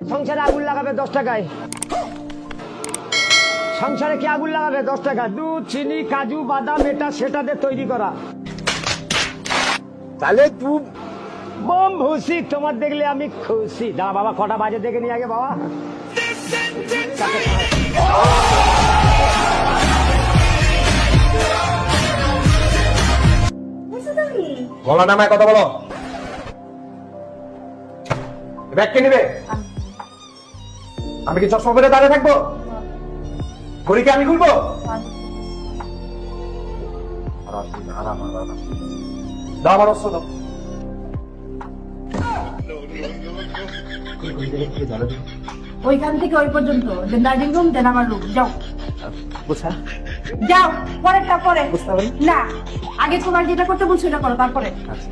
সংসারে আগুন লাগাবে দশ টাকায়। সংসারে কি আগুন লাগাবে দশ টাকা দুধ চিনি কাজু বাদাম এটা সেটা দিয়ে তৈরি করা। তাহলে তুই বম ভুসি তোমার দেখলে আমি খুশি। দাঁড়া বাবা কটা বাজে দেখে নিয়ে আগে বাবা। গলা নামায় কথা বলো। ব্যাগ কে নিবে? আমি কি চশমা পরে দাঁড়িয়ে থাকব? ঘড়িকে আমি খুলবো? আরাম, আরাম, আরাম। দাও আমার অস্ত্র দাও। ওইখান থেকে ওই পর্যন্ত দেন ডাইনিং রুম দেন আমার রুম যাও। যাও পরেরটা পারি। না আগে তোমার যেটা করতে বলছো এটা করো তারপরে। আচ্ছা।